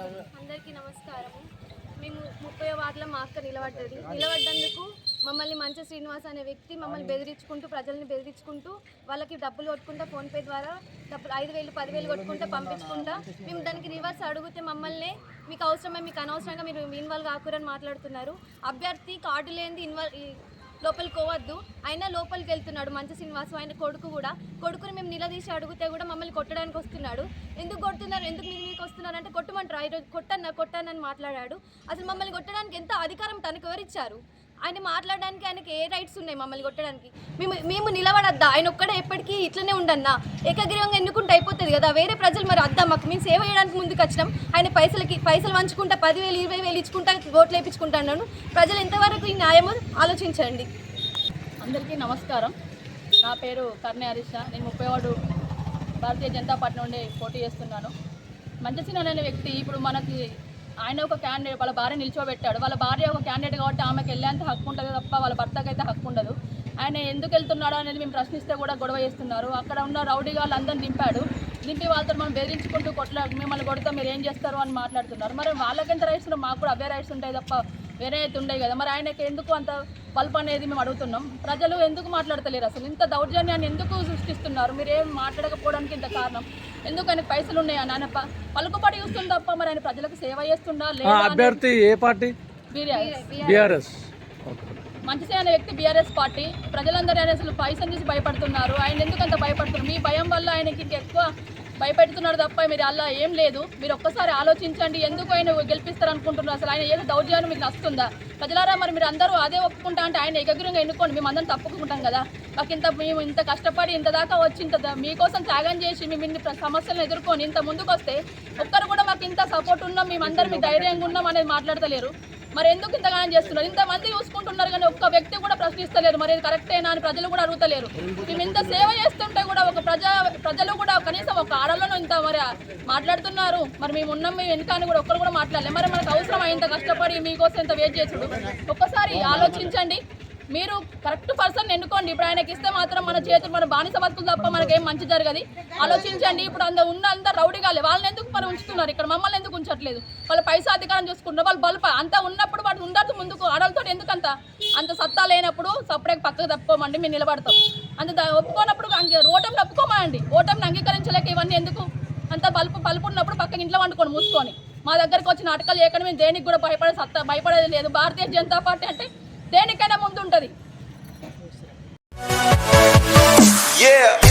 అందరికీ నమస్కారము. మేము ముప్పై వార్డులో మా అక్క నిలబడ్డది. నిలబడ్డందుకు మమ్మల్ని మంచి శ్రీనివాస్ అనే వ్యక్తి మమ్మల్ని బెదిరించుకుంటూ ప్రజల్ని బెదిరించుకుంటూ వాళ్ళకి డబ్బులు కొట్టుకుంటా ఫోన్పే ద్వారా డబ్బులు ఐదు వేలు పదివేలు కొట్టుకుంటా పంపించుకుంటా. మేము దానికి రివర్స్ అడిగితే మమ్మల్ని మీకు అవసరమే మీకు అనవసరంగా మీరు ఇన్వాల్వ్ కాకూరని మాట్లాడుతున్నారు. అభ్యర్థి కార్డు లేనిది ఇన్వాల్వ్ లోపలికి పోవద్దు. అయినా లోపలికి వెళ్తున్నాడు మంచి శ్రీనివాసు. ఆయన కొడుకు కూడా. కొడుకుని మేము నిలదీసి అడిగితే కూడా మమ్మల్ని కొట్టడానికి వస్తున్నాడు. ఎందుకు కొడుతున్నారు? ఎందుకు మీకు మీకు వస్తున్నారు? అంటే కొట్టమంటారు? ఈరోజు కొట్టన్నా కొట్టానని మాట్లాడాడు. అసలు మమ్మల్ని కొట్టడానికి ఎంత అధికారం తనకు ఎవరిచ్చారు? ఆయన మాట్లాడడానికి ఆయనకి ఏ రైట్స్ ఉన్నాయి మమ్మల్ని కొట్టడానికి? మేము మేము నిలబడద్దా? ఆయన ఒక్కడే ఎప్పటికీ ఇట్లనే ఉండన్నా? ఏకగ్రీవంగా ఎన్నుకుంటే అయిపోతుంది కదా? వేరే ప్రజలు మరి అద్దా? మాకు మేము సేవ చేయడానికి ముందుకు వచ్చినాం. ఆయన పైసలకి పైసలు వంచుకుంటా పదివేలు ఇరవై వేలు ఇచ్చుకుంటా ఓట్లు వేయించుకుంటాను ప్రజలు ఎంతవరకు ఈ న్యాయమో? ఆలోచించండి. అందరికీ నమస్కారం. నా పేరు కర్ణే హరీష. నేను ముప్పై వాడు భారతీయ జనతా పార్టీ నుండి పోటీ చేస్తున్నాను. మంచి అనే వ్యక్తి ఇప్పుడు మనకి ఆయన ఒక క్యాండిడేట్ వాళ్ళ భార్య నిల్చోబెట్టాడు. వాళ్ళ భార్య ఒక క్యాండిడేట్ కాబట్టి ఆమెకి వెళ్ళేంత హక్కు ఉంటుంది తప్ప వాళ్ళ భర్తకు అయితే హక్కు ఉండదు. ఆయన ఎందుకు వెళ్తున్నాడో అనేది మేము ప్రశ్నిస్తే కూడా గొడవ చేస్తున్నారు. అక్కడ ఉన్న రౌడీ వాళ్ళు అందరిని దింపాడు. దింపి వాళ్ళతో మనం బెదిరించుకుంటూ కొట్లా మిమ్మల్ని కొడితే మీరు ఏం చేస్తారు అని మాట్లాడుతున్నారు. మరి వాళ్ళకి ఎంత రైట్స్ ఉన్నాయి మాకు కూడా అవే రైట్స్ ఉంటాయి తప్ప వేరే అయితే ఉండవు కదా. మరి ఆయనకి ఎందుకు అంత పల్పు అనేది మేము అడుగుతున్నాం? ప్రజలు ఎందుకు మాట్లాడతలేరు అసలు? ఇంత దౌర్జన్యాన్ని ఎందుకు సృష్టిస్తున్నారు? మీరు ఏం మాట్లాడకపోవడానికి ఇంత కారణం? ఎందుకు ఆయనకు పైసలు ఉన్నాయా నాయన ప- పలుకుబడి చూస్తుంది తప్ప మరి ఆయన ప్రజలకు సేవ చేస్తుండా ఆ లేదా అభ్యర్థి ఏ పార్టీ? బీఆర్ఎస్. మంచిసే అనే వ్యక్తి బీఆర్ఎస్ పార్టీ. ప్రజలందరూ ఆయన అసలు పైసలు చూసి భయపడుతున్నారు. ఆయన ఎందుకు అంత భయపడుతున్నారు? మీ భయం వల్ల ఆయనకి ఇంకెక్కువ భయపెడుతున్నారు తప్ప మీరు అలా ఏం లేదు. మీరు ఒక్కసారి ఆలోచించండి. ఎందుకు ఆయన గెలిపిస్తారు అనుకుంటున్నారు? అసలు ఆయన ఏదో దౌర్జన్యం మీకు నచ్చుతుందా ప్రజలారా మరి మీరు అందరూ అదే ఒప్పుకుంటా అంటే ఆయన ఏకగ్రంగా ఎన్నుకోండి. మేము అందరం తప్పుకుంటాం కదా. మాకు ఇంత మేము ఇంత కష్టపడి ఇంత దాకా వచ్చి ఇంత మీకోసం త్యాగం చేసి మేము ఇన్ని సమస్యలను ఎదుర్కొని ఇంత ముందుకు వస్తే ఒక్కరు కూడా మాకు ఇంత సపోర్ట్ ఉన్నాం మేమందరం మీ ధైర్యంగా ఉన్నాం అనేది మాట్లాడతలేరు. మరి ఎందుకు ఇంతగానం చేస్తున్నారు? ఇంతమంది చూసుకుంటున్నారు కానీ ఒక్క వ్యక్తి కూడా ప్రశ్నిస్తలేరు. మరి ఇది కరెక్టేనా అని ప్రజలు కూడా అడుగుతలేరు. మేము ఇంత సేవ చేస్తుంటే కూడా ఒక ప్రజా ప్రజలు కూడా కనీసం ఒక ఆడలను ఇంత మరి మాట్లాడుతున్నారు. మరి మేము ఉన్నాం మేము వెనుక అని కూడా ఒక్కరు కూడా మాట్లాడలేదు మరి మనకు అవసరం ఇంత కష్టపడి మీకోసం ఇంత వెయిట్ చేసుడు. ఒక్కసారి ఆలోచించండి. మీరు కరెక్ట్ పర్సన్ ఎన్నుకోండి. ఇప్పుడు ఆయనకి ఇస్తే మాత్రం మన చేతులు మన బానిస బతుకులు తప్ప మనకేం మంచి జరగదు. ఆలోచించండి. ఇప్పుడు అంత ఉన్న అంతా రౌడీ కాలే. వాళ్ళని ఎందుకు మనం ఉంచుతున్నారు? ఇక్కడ మమ్మల్ని ఎందుకు ఉంచట్లేదు? వాళ్ళ పైసా అధికారం చూసుకుంటారు వాళ్ళు బల్ప. అంత ఉన్నప్పుడు వాటి ఉండదు ముందుకు. ఆడలతో ఎందుకు అంత అంత సత్తా లేనప్పుడు సపరేట్ పక్కకు తప్పుకోమండి. మేము నిలబడతాం. అంత దా- ఒప్పుకోనప్పుడు ఓటమిని ఒప్పుకోమండి ఓటమిని అంగీకరించలేక ఇవన్నీ ఎందుకు? అంత బల్పు బల్పు ఉన్నప్పుడు పక్కకి ఇంట్లో వండుకొని మూసుకొని. మా దగ్గరకు వచ్చి నాటకాలు చేయకుండా. మేము దేనికి కూడా భయపడే సత్తా భయపడేది లేదు. భారతీయ జనతా పార్టీ అంటే దేనికైనా ముందు ఉంటుంది Yeah.